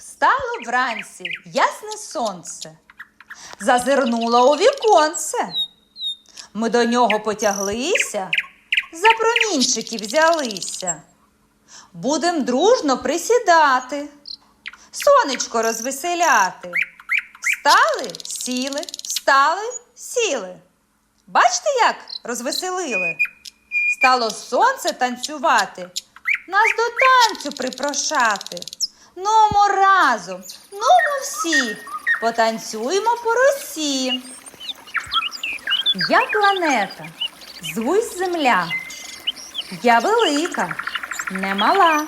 Встало вранці ясне сонце, зазирнуло у віконце. Ми до нього потяглися, за промінчики взялися. Будем дружно присідати, сонечко розвеселяти. Встали, сіли, встали, сіли. Бачите, як розвеселили? Стало сонце танцювати, нас до танцю припрошати. Нумо разом, нумо всі, потанцюємо по росі. Я планета, звусь земля. Я велика, не мала.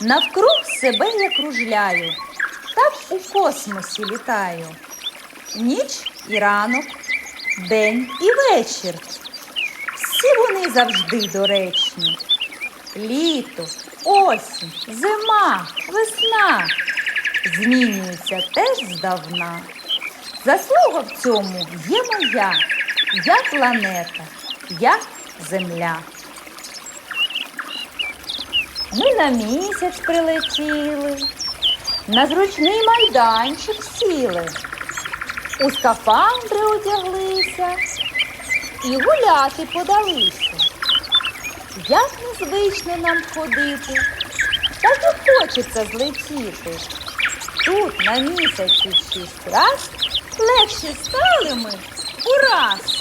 Навкруг себе я кружляю, так у космосі літаю. Ніч і ранок, день і вечір. Всі вони завжди доречні. Літо, осінь, зима, весна змінюються теж здавна. Заслуга в цьому є моя, я планета, я земля. Ми на місяць прилетіли, на зручний майданчик сіли, у скафандри одяглися і гуляти подалися. Як незвично нам ходити, так і хочеться злетіти. Тут на місяці шість раз легше стали ми ураз.